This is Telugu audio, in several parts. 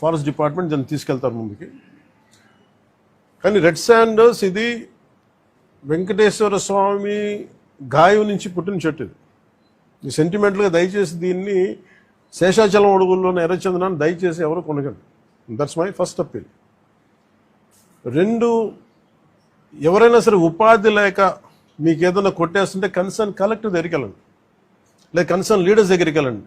ఫారెస్ట్ డిపార్ట్మెంట్ దాన్ని తీసుకెళ్తారు ముందుకి. కానీ రెడ్ శాండర్స్ ఇది వెంకటేశ్వర స్వామి గాయం నుంచి పుట్టిన చెట్టు ఇది. ఈ సెంటిమెంట్గా దయచేసి దీన్ని శేషాచలం అడుగుల్లోని ఎర్రచందనాన్ని దయచేసి ఎవరు కొనగండి దట్స్ మై ఫస్ట్ అప్పీల్ రెండు ఎవరైనా సరే ఉపాధి లేక మీకు ఏదైనా కొట్టేస్తుంటే కన్సర్న్ కలెక్టర్ దగ్గరికి వెళ్ళండి. లేదా కన్సర్న్ లీడర్స్ దగ్గరికి వెళ్ళండి.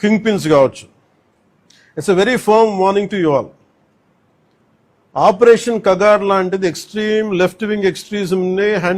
కింగ్ పిన్స్ కావచ్చు. It's a very firm warning to you all operation Kagar లాంటిది ఎక్స్ట్రీమ్ లెఫ్ట్ వింగ్ ఎక్స్ట్రీజంని హ్యాండ్